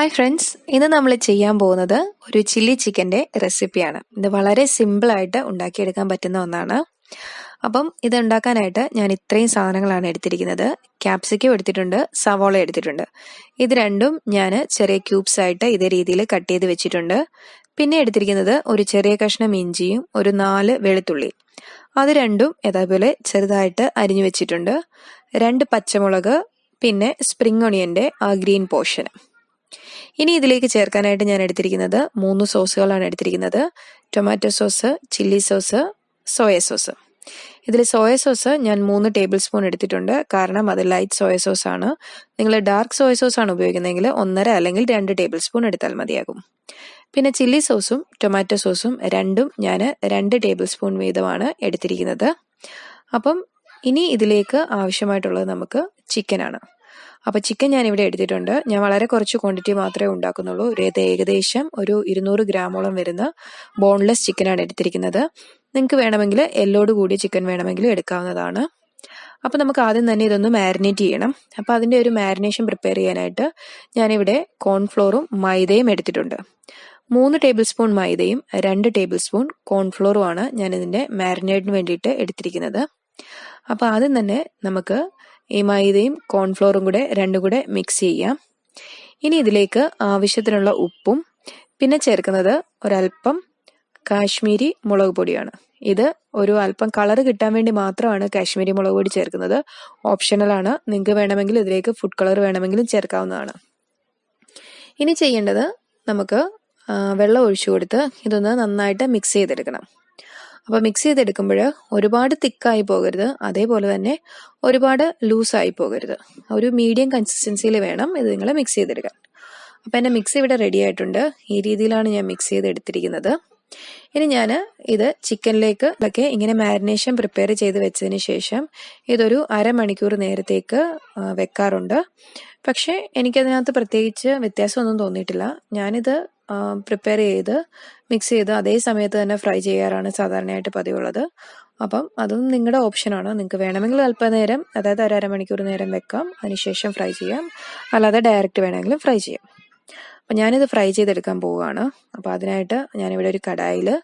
Hi friends ഇന്ന് നമ്മൾ ചെയ്യാൻ പോകുന്നത് ഒരു ചില്ലി ചിക്കന്റെ റെസിപ്പിയാണ് ഇത് വളരെ സിമ്പിളായിട്ട് ഉണ്ടാക്കിയെടുക്കാൻ പറ്റുന്ന ഒന്നാണ്. അപ്പം ഇത് ഉണ്ടാക്കാനായിട്ട് ഞാൻ ഇത്രയും സാധനങ്ങളാണ് എടുത്തിരിക്കുന്നത്. ക്യാപ്സിക്കം എടുത്തിട്ടുണ്ട് സവോള എടുത്തിട്ടുണ്ട്. ഇത് രണ്ടും ഞാൻ ചെറിയ ക്യൂബ്സ് ആയിട്ട് ഇതേ രീതിയിൽ കട്ട് ചെയ്ത് വെച്ചിട്ടുണ്ട്. പിന്നെ എടുത്തിരിക്കുന്നത് ഒരു ചെറിയ കഷ്ണം ഇഞ്ചിയും ഒരു നാല് വെളുത്തുള്ളി. അത് രണ്ടും ഇതേപോലെ ചെറുതായിട്ട് അരിഞ്ഞു വെച്ചിട്ടുണ്ട്. രണ്ട് പച്ചമുളക് പിന്നെ സ്പ്രിംഗ് ഒണിയന്റെ ആ ഗ്രീൻ പോർഷൻ ഇനി ഇതിലേക്ക് ചേർക്കാനായിട്ട് ഞാൻ എടുത്തിരിക്കുന്നത് മൂന്ന് സോസുകളാണ് എടുത്തിരിക്കുന്നത്. Tomato sauce chilli sauce soya sauce ഇതിൽ സോയ സോസ് ഞാൻ മൂന്ന് ടേബിൾ സ്പൂൺ എടുത്തിട്ടുണ്ട്. കാരണം അത് ലൈറ്റ് സോയ സോസ് ആണ്. നിങ്ങൾ ഡാർക്ക് സോയ സോസ് ആണ് ഉപയോഗിക്കുന്നതെങ്കിൽ ഒന്നര അല്ലെങ്കിൽ രണ്ട് ടേബിൾ സ്പൂൺ എടുത്താൽ മതിയാകും. പിന്നെ ചില്ലി സോസും ടൊമാറ്റോ സോസും രണ്ടും ഞാൻ രണ്ട് ടേബിൾ സ്പൂൺ വീതമാണ് എടുത്തിരിക്കുന്നത്. അപ്പം ഇനി ഇതിലേക്ക് ആവശ്യമായിട്ടുള്ളത് നമുക്ക് ചിക്കനാണ്. അപ്പോൾ ചിക്കൻ ഞാൻ ഇവിടെ എടുത്തിട്ടുണ്ട്. ഞാൻ വളരെ കുറച്ച് ക്വാണ്ടിറ്റി മാത്രമേ ഉണ്ടാക്കുന്നുള്ളൂ. ഒരു ഏകദേശം ഒരു ഇരുന്നൂറ് ഗ്രാമോളം വരുന്ന ബോൺലെസ് ചിക്കനാണ് എടുത്തിരിക്കുന്നത്. നിങ്ങൾക്ക് വേണമെങ്കിൽ എല്ലോട് കൂടിയ ചിക്കൻ വേണമെങ്കിലും എടുക്കാവുന്നതാണ്. അപ്പോൾ നമുക്ക് ആദ്യം തന്നെ ഇതൊന്ന് മാരിനേറ്റ് ചെയ്യണം. അപ്പോൾ അതിന്റെ ഒരു മാരിനേഷൻ പ്രിപ്പയർ ചെയ്യാനായിട്ട് ഞാനിവിടെ കോൺഫ്ലോറും മൈദയും എടുത്തിട്ടുണ്ട്. മൂന്ന് ടേബിൾ സ്പൂൺ മൈദയും രണ്ട് ടേബിൾ സ്പൂൺ കോൺഫ്ലോറുമാണ് ഞാൻ ഇതിന്റെ മാരിനേറ്റിന് വേണ്ടിയിട്ട് എടുത്തിരിക്കുന്നത്. അപ്പോൾ ആദ്യം തന്നെ നമുക്ക് ഈ മൈദയും കോൺഫ്ലോറും കൂടെ രണ്ടും കൂടെ മിക്സ് ചെയ്യാം. ഇനി ഇതിലേക്ക് ആവശ്യത്തിനുള്ള ഉപ്പും പിന്നെ ചേർക്കുന്നത് ഒരല്പം കാശ്മീരി മുളക് പൊടിയാണ്. ഇത് ഒരു അല്പം കളർ കിട്ടാൻ വേണ്ടി മാത്രമാണ് കാശ്മീരി മുളക് പൊടി ചേർക്കുന്നത്. ഓപ്ഷണലാണ് നിങ്ങൾക്ക് വേണമെങ്കിൽ ഇതിലേക്ക് ഫുഡ് കളർ വേണമെങ്കിലും ചേർക്കാവുന്നതാണ്. ഇനി ചെയ്യേണ്ടത് നമുക്ക് വെള്ളം ഒഴിച്ചു കൊടുത്ത് ഇതൊന്ന് നന്നായിട്ട് മിക്സ് ചെയ്തെടുക്കണം. അപ്പോൾ മിക്സ് ചെയ്തെടുക്കുമ്പോൾ ഒരുപാട് തിക്കായി പോകരുത്. അതേപോലെ തന്നെ ഒരുപാട് ലൂസായി പോകരുത്. ഒരു മീഡിയം കൺസിസ്റ്റൻസിയിൽ വേണം ഇത് നിങ്ങൾ മിക്സ് ചെയ്തെടുക്കാൻ. അപ്പോൾ എന്റെ മിക്സ് ഇവിടെ റെഡി ആയിട്ടുണ്ട്. ഈ രീതിയിലാണ് ഞാൻ മിക്സ് ചെയ്ത് എടുത്തിരിക്കുന്നത് ഇനി ഞാൻ ഇത് ചിക്കനിലേക്ക് ഇതൊക്കെ ഇങ്ങനെ മാരിനേഷൻ പ്രിപ്പയർ ചെയ്ത് വെച്ചതിന് ശേഷം ഇതൊരു അരമണിക്കൂർ നേരത്തേക്ക് വെക്കാറുണ്ട്. പക്ഷേ എനിക്കതിനകത്ത് പ്രത്യേകിച്ച് വ്യത്യാസമൊന്നും തോന്നിയിട്ടില്ല. ഞാനിത് പ്രിപ്പയർ ചെയ്ത് മിക്സ് ചെയ്ത് അതേ സമയത്ത് തന്നെ ഫ്രൈ ചെയ്യാറാണ് സാധാരണയായിട്ട് പതിവുള്ളത്. അപ്പം അതും നിങ്ങളുടെ ഓപ്ഷനാണ് നിങ്ങൾക്ക് വേണമെങ്കിൽ അല്പനേരം അതായത് ഒരു അരമണിക്കൂർ നേരം വെക്കാം. അതിനുശേഷം ഫ്രൈ ചെയ്യാം. അല്ലാതെ ഡയറക്റ്റ് വേണമെങ്കിലും ഫ്രൈ ചെയ്യാം. അപ്പം ഞാനിത് ഫ്രൈ ചെയ്തെടുക്കാൻ പോവുകയാണ്. അപ്പോൾ അതിനായിട്ട് ഞാനിവിടെ ഒരു കടായിൽ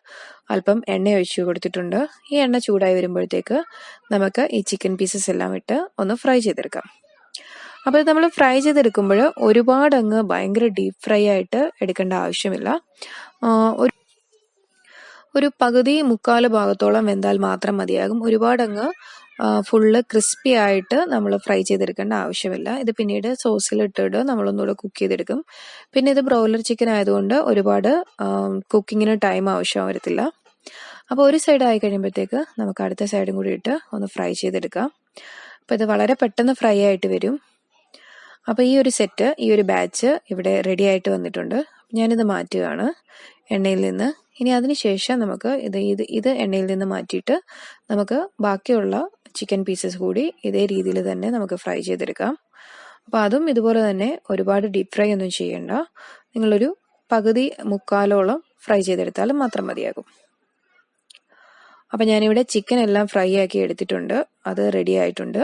അല്പം എണ്ണ ഒഴിച്ചു കൊടുത്തിട്ടുണ്ട്. ഈ എണ്ണ ചൂടായി വരുമ്പോഴത്തേക്ക് നമുക്ക് ഈ ചിക്കൻ പീസസ് എല്ലാം ഇട്ട് ഒന്ന് ഫ്രൈ ചെയ്തെടുക്കാം. അപ്പോൾ നമ്മൾ ഫ്രൈ ചെയ്തെടുക്കുമ്പോൾ ഒരുപാട് അങ്ങ് ഭയങ്കര ഡീപ്പ് ഫ്രൈ ആയിട്ട് എടുക്കേണ്ട ആവശ്യമില്ല. ഒരു ഒരു പകുതി മുക്കാൽ ഭാഗത്തോളം വെന്താൽ മാത്രം മതിയാകും. ഒരുപാട് അങ്ങ് ഫുള്ള് ക്രിസ്പി ആയിട്ട് നമ്മൾ ഫ്രൈ ചെയ്തെടുക്കേണ്ട ആവശ്യമില്ല. ഇത് പിന്നീട് സോസിൽ ഇട്ടിട്ട് നമ്മളൊന്നുകൂടെ കുക്ക് ചെയ്തെടുക്കും. പിന്നെ ഇത് ബ്രോയിലർ ചിക്കൻ ആയതുകൊണ്ട് ഒരുപാട് കുക്കിങ്ങിന് ടൈം ആവശ്യം വരത്തില്ല. അപ്പോൾ ഒരു സൈഡ് ആയി കഴിയുമ്പോഴത്തേക്ക് നമുക്ക് അടുത്ത സൈഡും കൂടി ഇട്ട് ഒന്ന് ഫ്രൈ ചെയ്തെടുക്കാം. അപ്പോൾ ഇത് വളരെ പെട്ടെന്ന് ഫ്രൈ ആയിട്ട് വരും. അപ്പോൾ ഈ ഒരു സെറ്റ് ഈ ഒരു ബാച്ച് ഇവിടെ റെഡി ആയിട്ട് വന്നിട്ടുണ്ട്. ഞാനിത് മാറ്റുകയാണ് എണ്ണയിൽ നിന്ന്. ഇനി അതിനുശേഷം നമുക്ക് ഇത് ഇത് ഇത് എണ്ണയിൽ നിന്ന് മാറ്റിയിട്ട് നമുക്ക് ബാക്കിയുള്ള ചിക്കൻ പീസസ് കൂടി ഇതേ രീതിയിൽ തന്നെ നമുക്ക് ഫ്രൈ ചെയ്തെടുക്കാം. അപ്പോൾ അതും ഇതുപോലെ തന്നെ ഒരുപാട് ഡീപ് ഫ്രൈ ഒന്നും ചെയ്യേണ്ട. നിങ്ങളൊരു പകുതി മുക്കാലോളം ഫ്രൈ ചെയ്തെടുത്താലും മാത്രം മതിയാകും. അപ്പം ഞാനിവിടെ ചിക്കൻ എല്ലാം ഫ്രൈ ആക്കി എടുത്തിട്ടുണ്ട്. അത് റെഡി ആയിട്ടുണ്ട്.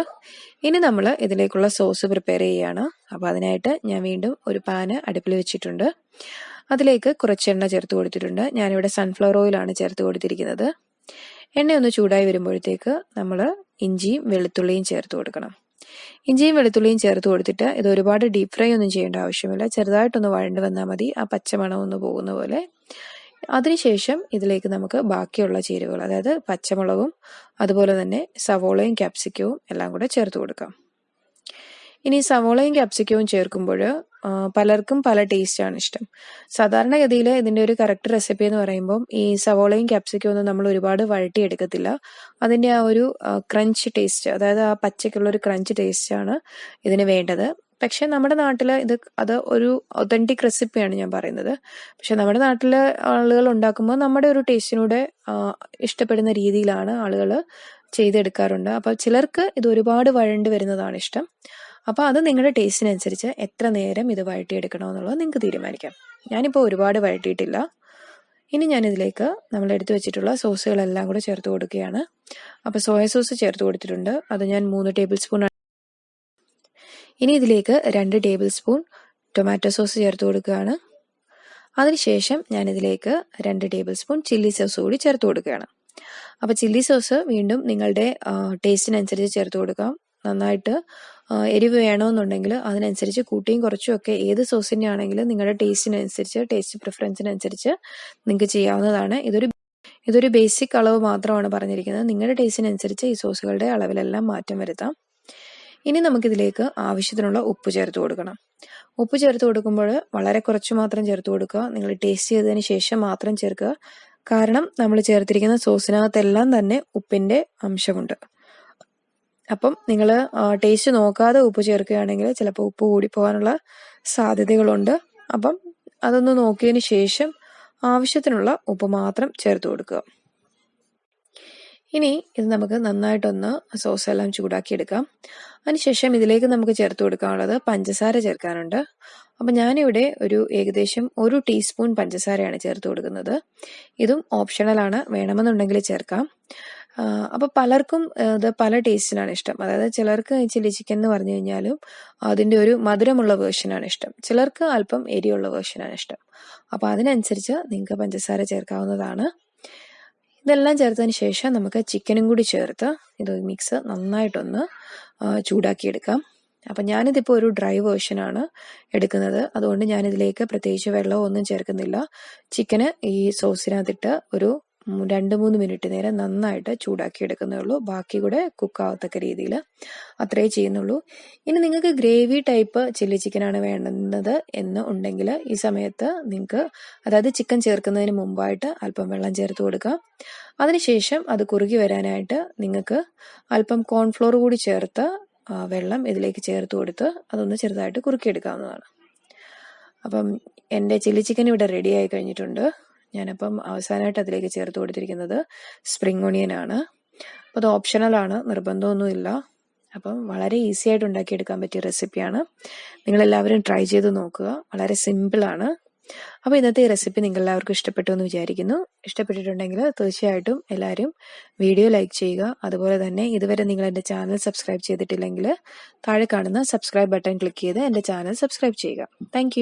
ഇനി നമ്മൾ ഇതിലേക്കുള്ള സോസ് പ്രിപ്പയർ ചെയ്യുകയാണ് അപ്പോൾ അതിനായിട്ട് ഞാൻ വീണ്ടും ഒരു പാന് അടുപ്പിൽ വെച്ചിട്ടുണ്ട്. അതിലേക്ക് കുറച്ച് എണ്ണ ചേർത്ത് കൊടുത്തിട്ടുണ്ട്. ഞാനിവിടെ സൺഫ്ലവർ ഓയിലാണ് ചേർത്ത് കൊടുത്തിരിക്കുന്നത്. എണ്ണ ഒന്ന് ചൂടായി വരുമ്പോഴത്തേക്ക് നമ്മൾ ഇഞ്ചിയും വെളുത്തുള്ളിയും ചേർത്ത് കൊടുക്കണം. ഇഞ്ചിയും വെളുത്തുള്ളിയും ചേർത്ത് കൊടുത്തിട്ട് ഇത് ഒരുപാട് ഡീപ് ഫ്രൈ ഒന്നും ചെയ്യേണ്ട ആവശ്യമില്ല. ചെറുതായിട്ടൊന്ന് വഴണ്ട് വന്നാൽ മതി. ആ പച്ചമണം ഒന്ന് പോകുന്ന പോലെ. അതിനുശേഷം ഇതിലേക്ക് നമുക്ക് ബാക്കിയുള്ള ചേരുവകൾ അതായത് പച്ചമുളകും അതുപോലെ തന്നെ സവോളയും ക്യാപ്സിക്കവും എല്ലാം കൂടെ ചേർത്ത് കൊടുക്കാം. ഇനി സവോളയും ക്യാപ്സിക്കവും ചേർക്കുമ്പോൾ പലർക്കും പല ടേസ്റ്റാണ് ഇഷ്ടം. സാധാരണഗതിയിൽ ഇതിന്റെ ഒരു കറക്റ്റ് റെസിപ്പി എന്ന് പറയുമ്പോൾ ഈ സവോളയും ക്യാപ്സിക്കവും ഒന്നും നമ്മൾ ഒരുപാട് വഴട്ടിയെടുക്കത്തില്ല അതിന്റെ ആ ഒരു ക്രഞ്ച് ടേസ്റ്റ് അതായത് ആ പച്ചയ്ക്കുള്ള ഒരു ക്രഞ്ച് ടേസ്റ്റാണ് ഇതിന് വേണ്ടത്. പക്ഷെ നമ്മുടെ നാട്ടിൽ ഇത് അത് ഒരു ഒതന്റിക് റെസിപ്പിയാണ് ഞാൻ പറയുന്നത്. പക്ഷെ നമ്മുടെ നാട്ടിലെ ആളുകൾ ഉണ്ടാക്കുമ്പോൾ നമ്മുടെ ഒരു ടേസ്റ്റിനൂടെ ഇഷ്ടപ്പെടുന്ന രീതിയിലാണ് ആളുകൾ ചെയ്തെടുക്കാറുണ്ട്. അപ്പോൾ ചിലർക്ക് ഇത് ഒരുപാട് വഴണ്ട് വരുന്നതാണ് ഇഷ്ടം. അപ്പോൾ അത് നിങ്ങളുടെ ടേസ്റ്റിനനുസരിച്ച് എത്ര നേരം ഇത് വഴട്ടിയെടുക്കണമെന്നുള്ളത് നിങ്ങൾക്ക് തീരുമാനിക്കാം. ഞാനിപ്പോൾ ഒരുപാട് വഴട്ടിയിട്ടില്ല ഇനി ഞാനിതിലേക്ക് നമ്മൾ എടുത്തു വെച്ചിട്ടുള്ള സോസുകളെല്ലാം കൂടെ ചേർത്ത് കൊടുക്കുകയാണ്. അപ്പോൾ സോയ സോസ് ചേർത്ത് കൊടുത്തിട്ടുണ്ട്. അത് ഞാൻ മൂന്ന് ടേബിൾ സ്പൂൺ ഇനി ഇതിലേക്ക് രണ്ട് ടേബിൾ സ്പൂൺ ടൊമാറ്റോ സോസ് ചേർത്ത് കൊടുക്കുകയാണ്. അതിനുശേഷം ഞാനിതിലേക്ക് രണ്ട് ടേബിൾ സ്പൂൺ ചില്ലി സോസ് കൂടി ചേർത്ത് കൊടുക്കുകയാണ്. അപ്പോൾ ചില്ലി സോസ് വീണ്ടും നിങ്ങളുടെ ടേസ്റ്റിനനുസരിച്ച് ചേർത്ത് കൊടുക്കാം. നന്നായിട്ട് എരിവ് വേണമെന്നുണ്ടെങ്കിൽ അതിനനുസരിച്ച് കൂട്ടിയും കുറച്ചും ഒക്കെ ഏത് സോസിന്റെ ആണെങ്കിലും നിങ്ങളുടെ ടേസ്റ്റിനനുസരിച്ച് ടേസ്റ്റ് പ്രിഫറൻസിനനുസരിച്ച് നിങ്ങൾക്ക് ചെയ്യാവുന്നതാണ്. ഇതൊരു ഇതൊരു ബേസിക് അളവ് മാത്രമാണ് പറഞ്ഞിരിക്കുന്നത്. നിങ്ങളുടെ ടേസ്റ്റിനനുസരിച്ച് ഈ സോസുകളുടെ അളവിലെല്ലാം മാറ്റം വരുത്താം. ഇനി നമുക്കിതിലേക്ക് ആവശ്യത്തിനുള്ള ഉപ്പ് ചേർത്ത് കൊടുക്കണം. ഉപ്പ് ചേർത്ത് കൊടുക്കുമ്പോൾ വളരെ കുറച്ച് മാത്രം ചേർത്ത് കൊടുക്കുക. നിങ്ങൾ ടേസ്റ്റ് ചെയ്തതിന് ശേഷം മാത്രം ചേർക്കുക. കാരണം നമ്മൾ ചേർത്തിരിക്കുന്ന സോസിനകത്തെല്ലാം തന്നെ ഉപ്പിന്റെ അംശമുണ്ട്. അപ്പം നിങ്ങൾ ടേസ്റ്റ് നോക്കാതെ ഉപ്പ് ചേർക്കുകയാണെങ്കിൽ ചിലപ്പോൾ ഉപ്പ് കൂടി പോകാനുള്ള സാധ്യതകളുണ്ട്. അപ്പം അതൊന്ന് നോക്കിയതിന് ശേഷം ആവശ്യത്തിനുള്ള ഉപ്പ് മാത്രം ചേർത്ത് കൊടുക്കുക. ഇനി ഇത് നമുക്ക് നന്നായിട്ടൊന്ന് സോസ് എല്ലാം ചൂടാക്കിയെടുക്കാം. അതിനുശേഷം ഇതിലേക്ക് നമുക്ക് ചേർത്ത് കൊടുക്കാനുള്ളത് പഞ്ചസാര ചേർക്കാനുണ്ട്. അപ്പം ഞാനിവിടെ ഒരു ഏകദേശം ഒരു ടീസ്പൂൺ പഞ്ചസാരയാണ് ചേർത്ത് കൊടുക്കുന്നത്. ഇതും ഓപ്ഷണലാണ് വേണമെന്നുണ്ടെങ്കിൽ ചേർക്കാം. അപ്പോൾ പലർക്കും ഇത് പല ടേസ്റ്റിനാണ് ഇഷ്ടം. അതായത് ചിലർക്ക് ചില്ലി ചിക്കൻ എന്ന് പറഞ്ഞു കഴിഞ്ഞാലും അതിന്റെ ഒരു മധുരമുള്ള വേർഷനാണ് ഇഷ്ടം. ചിലർക്ക് അല്പം എരിയുള്ള വേർഷനാണ് ഇഷ്ടം. അപ്പോൾ അതിനനുസരിച്ച് നിങ്ങൾക്ക് പഞ്ചസാര ചേർക്കാവുന്നതാണ്. ഇതെല്ലാം ചേർത്തതിന് ശേഷം നമുക്ക് ചിക്കനും കൂടി ചേർത്ത് ഇത് മിക്സ് നന്നായിട്ടൊന്ന് ചൂടാക്കിയെടുക്കാം. അപ്പം ഞാനിതിപ്പോൾ ഒരു ഡ്രൈ വേർഷനാണ് എടുക്കുന്നത്. അതുകൊണ്ട് ഞാനിതിലേക്ക് പ്രത്യേകിച്ച് വെള്ളമോ ഒന്നും ചേർക്കുന്നില്ല. ചിക്കന് ഈ സോസിനകത്തിട്ട് ഒരു രണ്ട് മൂന്ന് മിനിറ്റ് നേരം നന്നായിട്ട് ചൂടാക്കി എടുക്കുന്നേ ഉള്ളൂ ബാക്കി കൂടെ കുക്കാവത്തക്ക രീതിയിൽ അത്രേ ചെയ്യുന്നുള്ളൂ. ഇനി നിങ്ങൾക്ക് ഗ്രേവി ടൈപ്പ് ചില്ലി ചിക്കനാണ് വേണ്ടുന്നത് എന്ന് ഉണ്ടെങ്കിൽ ഈ സമയത്ത് നിങ്ങൾക്ക് അതായത് ചിക്കൻ ചേർക്കുന്നതിന് മുമ്പായിട്ട് അല്പം വെള്ളം ചേർത്ത് കൊടുക്കാം. അതിനുശേഷം അത് കുറുകി വരാനായിട്ട് നിങ്ങൾക്ക് അല്പം കോൺഫ്ലോർ കൂടി ചേർത്ത് വെള്ളം ഇതിലേക്ക് ചേർത്ത് കൊടുത്ത് അതൊന്ന് ചെറുതായിട്ട് കുറുക്കിയെടുക്കാവുന്നതാണ്. അപ്പം എന്റെ ചില്ലി ചിക്കൻ ഇവിടെ റെഡി ആയി കഴിഞ്ഞിട്ടുണ്ട്. ഞാനപ്പം അവസാനമായിട്ട് അതിലേക്ക് ചേർത്ത് കൊടുത്തിരിക്കുന്നത് സ്പ്രിംഗ് ഒണിയൻ ആണ്. അപ്പോൾ അത് ആണ് നിർബന്ധമൊന്നുമില്ല. അപ്പം വളരെ ഈസി ആയിട്ട് ഉണ്ടാക്കിയെടുക്കാൻ പറ്റിയ റെസിപ്പിയാണ് നിങ്ങളെല്ലാവരും ട്രൈ ചെയ്ത് നോക്കുക. വളരെ സിമ്പിളാണ് അപ്പോൾ ഇന്നത്തെ ഈ റെസിപ്പി നിങ്ങൾ എല്ലാവർക്കും ഇഷ്ടപ്പെട്ടു എന്ന് വിചാരിക്കുന്നു. ഇഷ്ടപ്പെട്ടിട്ടുണ്ടെങ്കിൽ തീർച്ചയായിട്ടും എല്ലാവരും വീഡിയോ ലൈക്ക് ചെയ്യുക. അതുപോലെ തന്നെ ഇതുവരെ നിങ്ങൾ എന്റെ ചാനൽ സബ്സ്ക്രൈബ് ചെയ്തിട്ടില്ലെങ്കിൽ താഴെ കാണുന്ന സബ്സ്ക്രൈബ് ബട്ടൺ ക്ലിക്ക് ചെയ്ത് എന്റെ ചാനൽ സബ്സ്ക്രൈബ് ചെയ്യുക. താങ്ക്